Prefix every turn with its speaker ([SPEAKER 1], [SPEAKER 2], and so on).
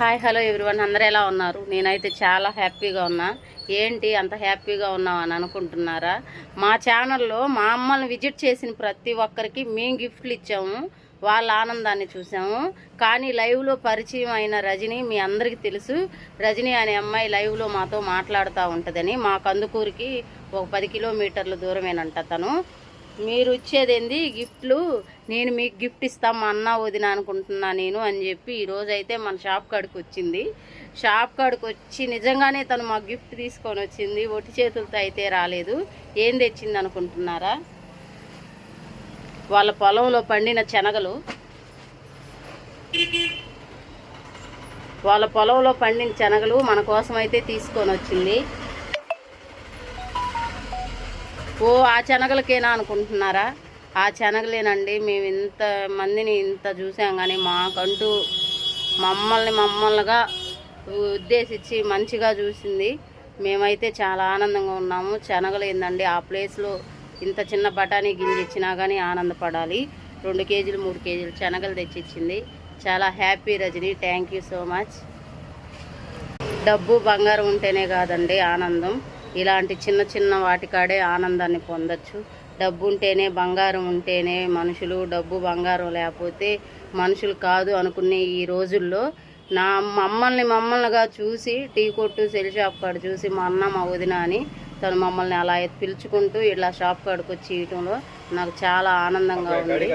[SPEAKER 1] Hi hello everyone. అందరూ ఎలా ఉన్నారు? నేనైతే చాలా హ్యాపీగా ఉన్నా. ఏంటి అంత హ్యాపీగా ఉన్నావు అని అనుకుంటున్నారా? మా ఛానల్లో మా అమ్మల్ని విజిట్ చేసిన ప్రతి ఒక్కరికి మేము గిఫ్ట్లు ఇచ్చాము. వాళ్ళ ఆనందాన్ని చూసాము. కానీ లైవ్లో పరిచయం అయిన రజని మీ అందరికీ తెలుసు. రజని అనే అమ్మాయి లైవ్లో మాతో మాట్లాడుతూ ఉంటుందని. మా కందుకూరికి ఒక పది కిలోమీటర్ల దూరమేనంట తను. మీరు ఇచ్చేది ఏంది గిఫ్ట్లు. నేను మీకు గిఫ్ట్ ఇస్తాం మా అన్న వదిన అనుకుంటున్నా నేను అని చెప్పి ఈరోజు అయితే మన షాప్ కాడికి వచ్చింది షాప్ కాడికి వచ్చి నిజంగానే తను మాకు గిఫ్ట్ తీసుకొని వచ్చింది. ఒట్టి చేతులతో అయితే రాలేదు. ఏం తెచ్చింది అనుకుంటున్నారా? వాళ్ళ పొలంలో పండిన శనగలు. వాళ్ళ పొలంలో పండిన శనగలు మన కోసం అయితే తీసుకొని వచ్చింది. ఓ ఆ శనగలకేనా అనుకుంటున్నారా? ఆ శనగలేనండి మేము ఇంత మందిని ఇంత చూసాం కానీ మాకంటూ మమ్మల్ని మమ్మల్నిగా ఉద్దేశించి మంచిగా చూసింది. మేమైతే చాలా ఆనందంగా ఉన్నాము. శనగలు ఏందండి ఆ ప్లేస్లో ఇంత చిన్న బఠానీ గింజ ఇచ్చినా కానీ ఆనందపడాలి. రెండు కేజీలు మూడు కేజీలు శనగలు తెచ్చిచ్చింది. చాలా happy Rajani thank you so much. డబ్బు బంగారం ఉంటేనే కాదండి ఆనందం. ఇలాంటి చిన్న చిన్న వాటికాడే ఆనందాన్ని పొందొచ్చు. డబ్బు ఉంటేనే బంగారం ఉంటేనే మనుషులు డబ్బు బంగారం లేకపోతే మనుషులు కాదు అనుకునే ఈ రోజుల్లో నా మమ్మల్ని మమ్మల్నిగా చూసి టీ కొట్టు సెల్ షాప్ కాడ చూసి మా అన్న మా వదిన అని తను మమ్మల్ని అలా పిలుచుకుంటూ ఇలా షాప్ కాడికి వచ్చి ఇయటంలో నాకు చాలా ఆనందంగా ఉంది.